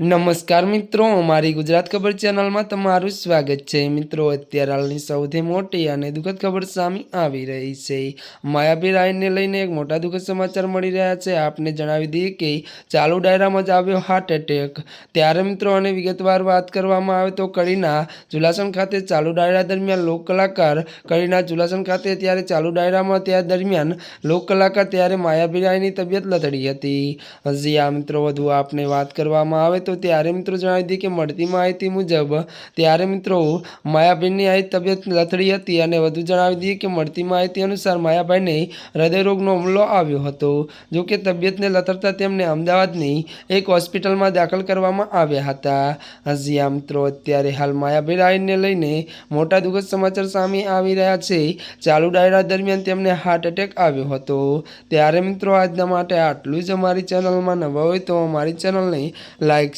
નમસ્કાર મિત્રો, અમારી ગુજરાત ખબર ચેનલમાં તમારું સ્વાગત છે. મિત્રો, અત્યારે હાલની સૌથી મોટી અને દુઃખદ ખબર સામે આવી રહી છે. માયાભી રાયને લઈને એક મોટા દુઃખદ સમાચાર મળી રહ્યા છે. આપને જણાવી દઈએ કે ચાલુ ડાયરામાં જ આવ્યો હાર્ટ એટેક ત્યારે મિત્રો અને વિગતવાર વાત કરવામાં આવે તો કરીના જુલાસન ખાતે ચાલુ ડાયરા દરમિયાન લોક કલાકાર કરીના જુલાસન ખાતે ત્યારે ચાલુ ડાયરામાં ત્યાં દરમિયાન લોક કલાકાર ત્યારે માયાભી રાયની તબિયત લથડી હતી. હજી આ મિત્રો, વધુ આપને વાત કરવામાં આવે તો ત્યારે મિત્રો જણાવી દઈએ કે મળતી માહિતી મુજબ, ત્યારે મિત્રો માયાબેનની આવી તબિયત લથડી હતી અને વધુ જણાવી દીધી કે મળતી માહિતી અનુસાર માયાભાઈને હૃદયરોગનો હુમલો આવ્યો હતો. જો કે તબિયતને લથડતા તેમને અમદાવાદની એક હોસ્પિટલમાં દાખલ કરવામાં આવ્યા હતા. હજી મિત્રો, અત્યારે હાલ માયાભાઈ રાયને લઈને મોટા દુઃખદ સમાચાર સામે આવી રહ્યા છે. ચાલુ ડાયરા દરમિયાન તેમને હાર્ટ એટેક આવ્યો હતો. ત્યારે મિત્રો આજના માટે આટલું જ. અમારી ચેનલમાં નવા હોય તો અમારી ચેનલને લાઇક